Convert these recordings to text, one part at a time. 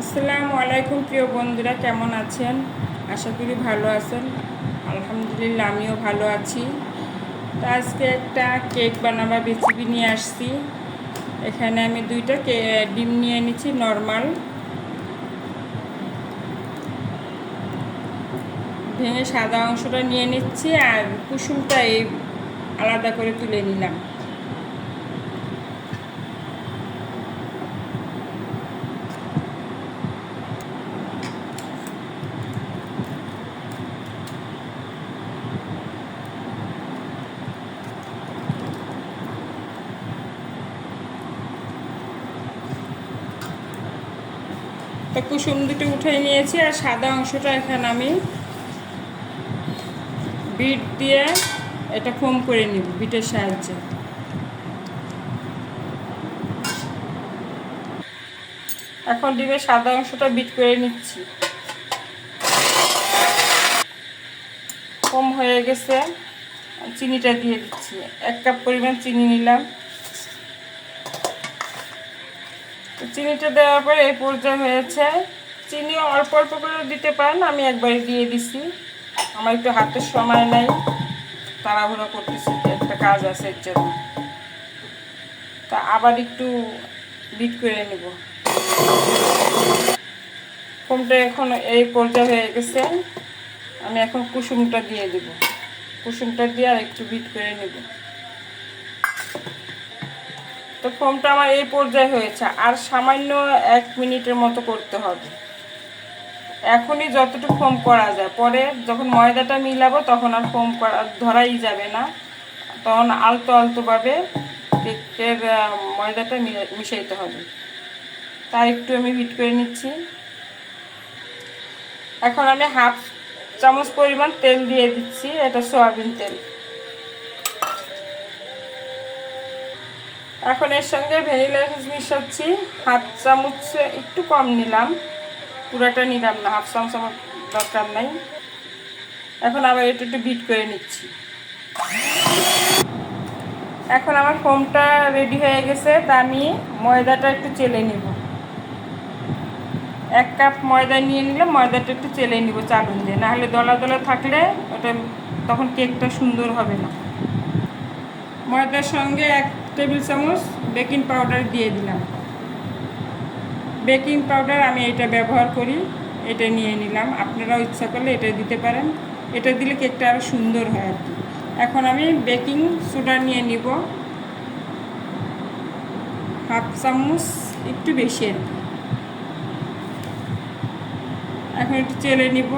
আসসালামু আলাইকুম প্রিয় বন্ধুরা, কেমন আছেন? আশা করি ভালো আছেন। আলহামদুলিল্লাহ, আমিও ভালো আছি। তো আজকে একটা কেক বানাবার রেসিপি নিয়ে আসছি। এখানে আমি দুইটা কে, ডিম নিয়ে নিচ্ছি নর্মাল ভেঙে সাদা অংশটা নিয়ে নিচ্ছি আর কুসুমটা এই আলাদা করে তুলে নিলাম তো কুসুম দুটো উঠে নিয়েছি আর সাদা অংশটা এখানে আমি বিট দিয়ে এটা ফোম করে নিব বিটের সাহায্যে। এখন ডিমের সাদা অংশটা বিট করে নিচ্ছি। কম হয়ে গেছে, চিনিটা দিয়ে দিচ্ছি। এক কাপ পরিমাণ চিনি নিলাম। চিনিটা দেওয়ার পরে এই পর্যায়ে হয়েছে চিনি অল্প অল্প করে দিতে পারেন, আমি একবারে দিয়ে দিছি। আমার একটু হাতের সময় নাই, তাড়াহুড়ো করতেছি একটা কাজ আছে এর জন্য। তা আবার একটু বিট করে নেব। ফোমটা এখন এই পর্যায়ে হয়ে গেছে, আমি এখন কুসুমটা দিয়ে দেব। কুসুমটা দিয়ে আর একটু বিট করে নেব। তো ফোমটা আমার এই পর্যায়ে হয়েছে, আর সামান্য এক মিনিটের মতো করতে হবে। এখনই যতটুকু ফোম করা যায়। পরে যখন ময়দাটা মিলাবো তখন আর ফোম করা ধরাই যাবে না। তখন আলতো আলতোভাবে কেকের ময়দাটা মিশাইতে হবে। তাই একটু আমি হিট করে নিচ্ছি। এখন আমি হাফ চামচ পরিমাণ তেল দিয়ে দিচ্ছি, এটা সয়াবিন তেল। এখন এর সঙ্গে ভ্যানিলা মিশাচ্ছি। হাফ চামচ একটু কম নিলাম। পুরোটা নিলাম না, হাফ চামচ আমার দরকার নাই। এখন আবার এটা একটু বিট করে নিচ্ছি। এখন আমার ফোমটা রেডি হয়ে গেছে, তা আমি ময়দাটা একটু চেলে নিব। এক কাপ ময়দা নিয়ে নিলে ময়দাটা একটু চেলে নিব চালুন দিয়ে। নাহলে দলা দলা থাকলে ওটা তখন কেকটা সুন্দর হবে না। ময়দার সঙ্গে এক টেবিল চামচ বেকিং পাউডার দিয়ে দিলাম। বেকিং পাউডার আমি এটা ব্যবহার করি, এটা নিয়ে নিলাম। আপনারাও ইচ্ছা করলে এটা দিতে পারেন। এটা দিলে কেকটা আরও সুন্দর হয় আর কি। এখন আমি বেকিং সোডা নিয়ে নিব। হাফ চামচ, একটু বেশি আর কি। এখন একটু চেলে নিব।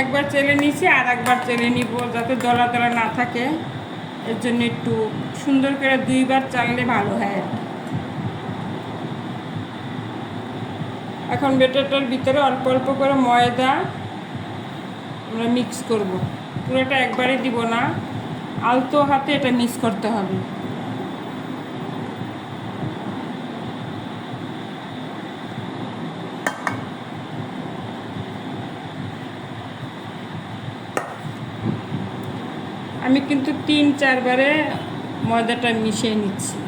একবার চেলে নিয়েছি, আর একবার চেলে নিব যাতে দলা দলা না থাকে। এর জন্য একটু সুন্দর করে দুইবার চাললে ভালো হয় আর কি। এখন বেটারটার ভিতরে অল্প অল্প করে ময়দা আমরা মিক্স করব। পুরোটা একবারে দিব না। আলতো হাতে এটা মিক্স করতে হবে। আমি কিন্তু তিন চারবারে ময়দাটা মিশিয়ে নিচ্ছি।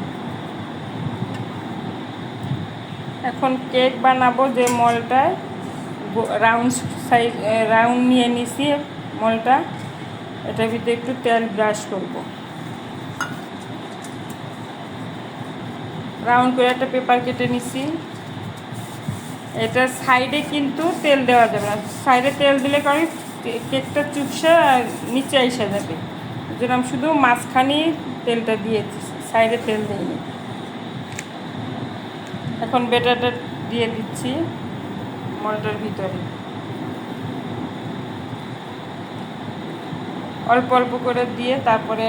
এখন কেক বানাবো যে মলটায় রাউন্ড সাইজ রাউন্ড নিয়ে নিছি মলটা। এটার ভিতরে একটু তেল ব্রাশ করব। রাউন্ড করে একটা পেপার কেটে নিছি। এটা সাইডে কিন্তু তেল দেওয়া যাবে না। সাইডে তেল দিলে কারণ কেকটা চুপসে নিচে এসে যাবে। যেরকম শুধু মাঝখানি তেলটা দিয়েছি সাইডে তেল দিইনি। এখন বেটারটা দিয়ে দিচ্ছি মলটার ভিতরে। অল্প অল্প করে দিয়ে তারপরে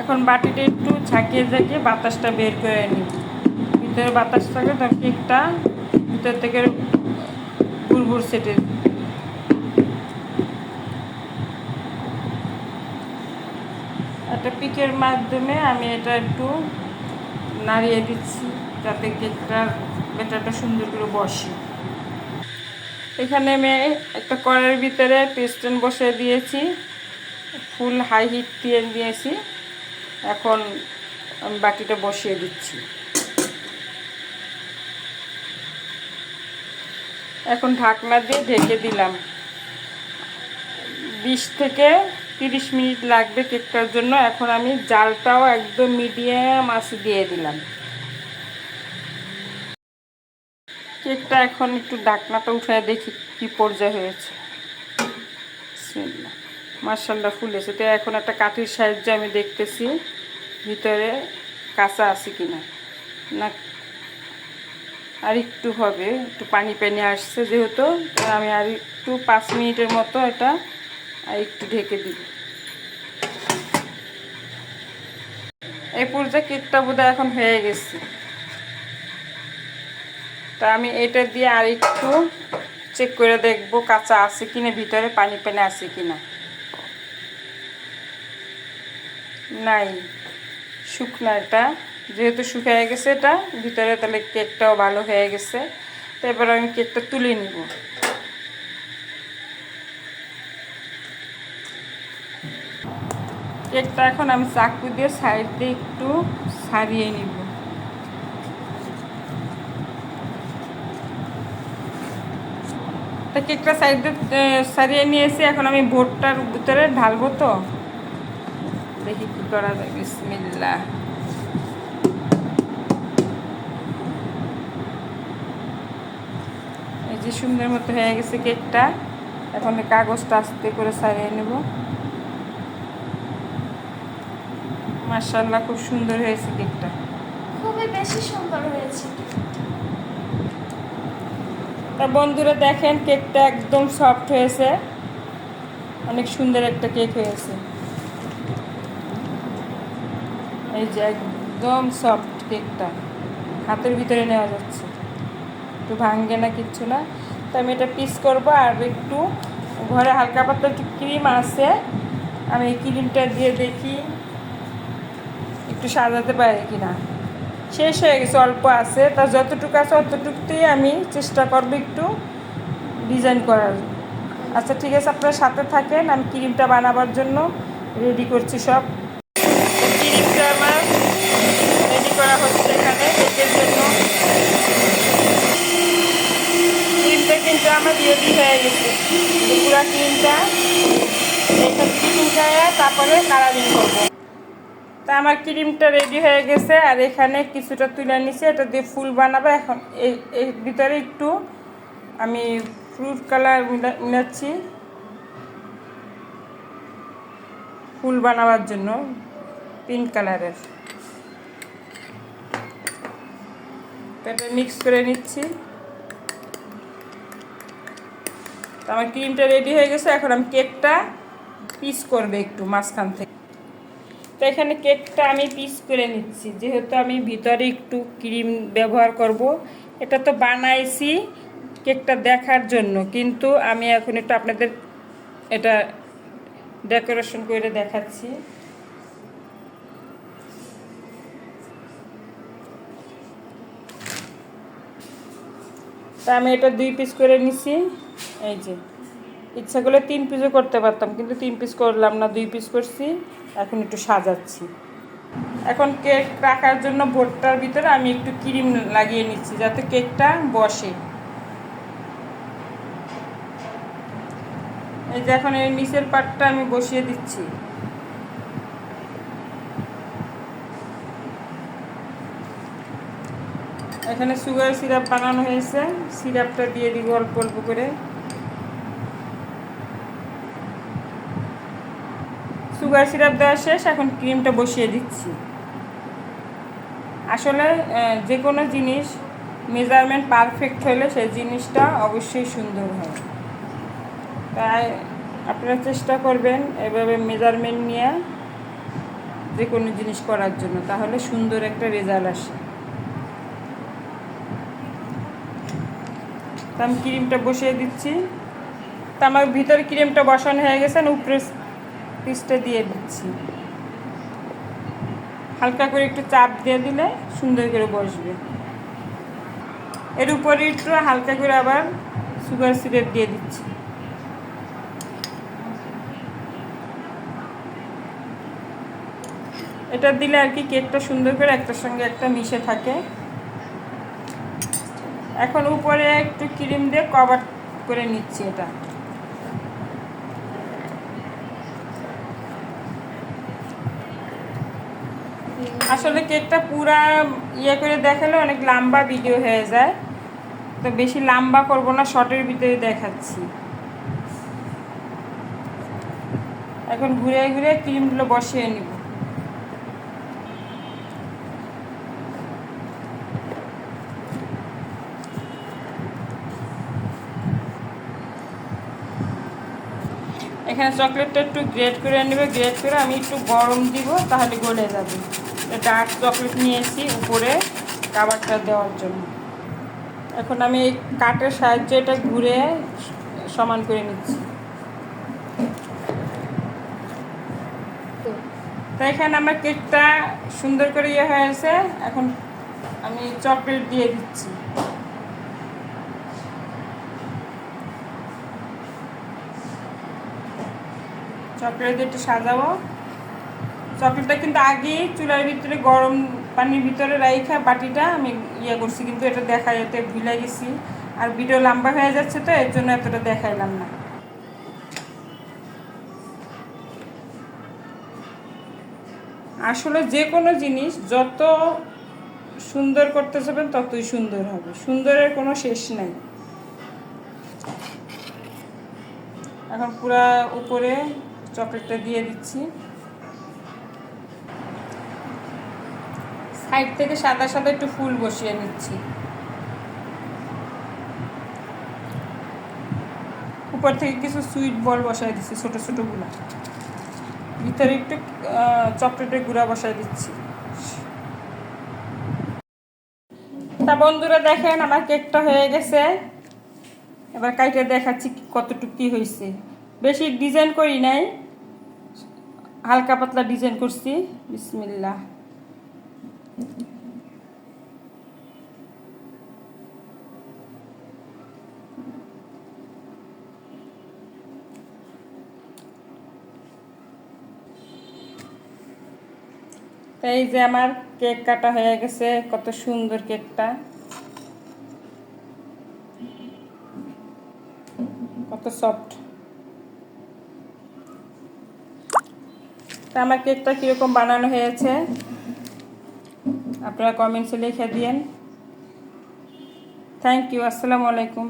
এখন বাটিটা একটু ঝাঁকিয়ে ঝাঁকিয়ে বাতাসটা বের করে নিই। ভিতরে বাতাস থাকে, তার কেকটা ভিতর থেকে বুড়বুড় সেটে। একটা পিকের মাধ্যমে আমি এটা একটু নাড়িয়ে দিচ্ছি যাতে কেকটার বেটারটা সুন্দর করে বসে। এখানে আমি একটা কড়ের ভিতরে পেস্টেন বসিয়ে দিয়েছি, ফুল হাই হিট দিয়ে দিয়েছি। এখন আমি বাকিটা বসিয়ে দিচ্ছি। এখন ঢাকনা দিয়ে ঢেকে দিলাম। বিশ থেকে তিরিশ মিনিট লাগবে কেকটার জন্য। এখন আমি জালটাও একদম মিডিয়াম আঁচে দিয়ে দিলাম। কেকটা এখন একটু ডাকনাটা উঠে দেখি কি পর্যায়ে হয়েছে। মার্শাল্লাহ ফুলেছে তো এখন একটা কাঠির সাহায্যে আমি দেখতেছি ভিতরে কাঁচা আছে কিনা। না, আর একটু হবে, একটু পানি পানি আসছে যেহেতু। আমি আর একটু পাঁচ মিনিটের মতো এটা আর একটু ঢেকে দিই। এই পর্যায়ে কেকটা বোধহয় এখন হয়ে গেছে। তা আমি এটা দিয়ে আর একটু চেক করে দেখব কাঁচা আছে কিনা, ভিতরে পানি পানি আছে কিনা। নাই, শুকনো এটা। যেহেতু শুকিয়ে গেছে এটা, ভিতরে তাহলে কেকটাও ভালো হয়ে গেছে। তো এবার আমি কেকটা তুলে নিব। কেকটা এখন আমি চাকু দিয়ে সাইড দিয়ে একটু সারিয়ে নিব। তো কেকটা সাইড দিয়ে সারিয়ে নিয়েছি, এখন আমি ভোটটার ভিতরে ঢালবো তো। দেখি কি করা যায় বিসমিল্লা এই যে সুন্দর মতো হয়ে গেছে কেকটা, এখন কাগজটা আস্তে করে সারিয়ে নেব। মার্শাল্লাহ খুব সুন্দর হয়েছে কেকটা। খুবই বেশি সুন্দর হয়েছে তা বন্ধুরা দেখেন কেকটা একদম সফট হয়েছে। অনেক সুন্দর একটা কেক হয়েছে। এই যে একদম সফট কেকটা। হাতের ভিতরে নেওয়া যাচ্ছে। একটু ভাঙ্গে না কিচ্ছু না। তো আমি এটা পিস করব আর একটু ঘরে হালকা পাতলা একটু ক্রিম আছে। আমি এই ক্রিমটা দিয়ে দেখি। একটু সাজাতে পারি কিনা। শেষ হয়ে গেছে, অল্প আছে। তা যতটুকু আছে অতটুকুতেই আমি চেষ্টা করব একটু ডিজাইন করার। আচ্ছা ঠিক আছে, আপনার সাথে থাকেন। আমি ক্রিমটা বানাবার জন্য রেডি করছি সব। ক্রিমটা আমার রেডি করা হচ্ছে এখানে কেকের জন্য। ক্রিমটা কিন্তু আমার রেডি হয়ে গেছে। পুরো ক্রিমটা এখান থেকে তারপরে কালারিং করব। তা আমার ক্রিমটা রেডি হয়ে গেছে, আর এখানে কিছুটা তুলে নিছি, এটা দিয়ে ফুল বানাবো। এখন এর ভিতরে একটু আমি ফ্রুট কালার মিলাচ্ছি। ফুল বানাবার জন্য পিঙ্ক কালারের এটা মিক্স করে নিচ্ছি। তো আমার ক্রিমটা রেডি হয়ে গেছে, এখন আমি কেকটা পিস করবে একটু মাঝখান থেকে। তো এখানে কেকটা আমি পিস করে নিচ্ছি। যেহেতু আমি ভিতরে একটু ক্রিম ব্যবহার করব, এটা তো বানাইছি কেকটা দেখার জন্য। কিন্তু আমি এখন একটু আপনাদের এটা ডেকোরেশন করে দেখাচ্ছি। তা আমি এটা দুই পিস করে নিছি। এই যে। ইচ্ছা করলে তিন পিসও করতে পারতাম, কিন্তু তিন পিস করলাম না, দুই পিস করছি, এখন একটু সাজাচ্ছি। এখন কেক রাখার জন্য ভোটটার ভিতরে আমি একটু ক্রিম লাগিয়ে নিচ্ছি, যাতে কেকটা বসে। এই যে এখন এই নিচের পাটটা আমি বসিয়ে দিচ্ছি। এখানে সুগার সিরাপ বানানো হয়েছে সিরাপটা দিয়ে দিব অল্প অল্প করে। সুগার সিরাপ দেওয়া শেষ, এখন ক্রিমটা বসিয়ে দিচ্ছি। আসলে যে কোনো জিনিস মেজারমেন্ট পারফেক্ট হলে সেই জিনিসটা অবশ্যই সুন্দর হয়। তাই আপনারা চেষ্টা করবেন এভাবে মেজারমেন্ট নিয়ে যে কোনো জিনিস করার জন্য, তাহলে সুন্দর একটা রেজাল্ট আসে। তা আমি ক্রিমটা বসিয়ে দিচ্ছি। তা আমার ভিতরে ক্রিমটা বসানো হয়ে গেছে উপরে পিসটা দিয়ে দিচ্ছি। হালকা করে একটু চাপ দিয়ে দিলে সুন্দর করে বসবে। এর উপরে একটু হালকা করে আবার সুগার সিরাপ দিয়ে দিচ্ছি। এটা দিলে আর কি কেকটা সুন্দর করে একটার সঙ্গে একটা মিশে থাকে। এখন উপরে একটু ক্রিম দিয়ে কভার করে নিচ্ছি এটা। আসলে কেকটা পুরা ইয়ে করে দেখালে অনেক লম্বা ভিডিও হয়ে যায়। তো বেশি লম্বা করব না শর্টের ভিতরে দেখাচ্ছি। এখন ঘুরে ঘুরে ক্রিমগুলো বসিয়ে নিব। এখানে চকলেটটা একটু গ্রেট করে নেবে গ্রেট করে আমি একটু গরম দিব, তাহলে গলে যাবে। ডার্ক চকলেট নিয়ে নিয়েছি উপরে কাবারটা দেওয়ার জন্য। এখন আমি এই কাঠের সাহায্যে এটা ঘুরে সমান করে নিচ্ছি। তো এখানে আমার কেকটা সুন্দর করে ইয়ে হয়েছে এখন আমি চকলেট দিয়ে দিচ্ছি। চকলেট দিয়ে একটু সাজাবো। চকলেটটা কিন্তু আগেই চুলার ভিতরে গরম পানির ভিতরে রাইখা বাটিটা আমি ইয়ে করছি, কিন্তু এটা দেখা যেতে ভুলে গেছি। আর ভিডিও লম্বা হয়ে যাচ্ছে তো, এর জন্য এতটা দেখাইলাম না। আসলে যে কোনো জিনিস যত সুন্দর করতে যাবেন, ততই সুন্দর হবে। সুন্দরের কোনো শেষ নাই। এখন পুরা উপরে চকলেটটা দিয়ে দিচ্ছি। সাইড থেকে সাদা সাদা একটু ফুল বসিয়ে নিচ্ছি। উপর থেকে কিছু সুইট বল বসাই দিচ্ছি, ছোট ছোটগুলা। ভিতরে একটু চকলেটের গুঁড়া বসাই দিচ্ছি। তা বন্ধুরা দেখেন, আমার কেকটা হয়ে গেছে। এবার কাইটে দেখাচ্ছি কতটুকু কি হয়েছে বেশি ডিজাইন করি নাই, হালকা পাতলা ডিজাইন করছি। বিসমিল্লা এই যে আমার কেক কাটা হয়ে গেছে, কত সুন্দর কেকটা। কত সফট তা আমার কেকটা কীরকম বানানো হয়েছে? আপনারা কমেন্টসে লিখে দিয়েন। থ্যাংক ইউ আসসালামু আলাইকুম।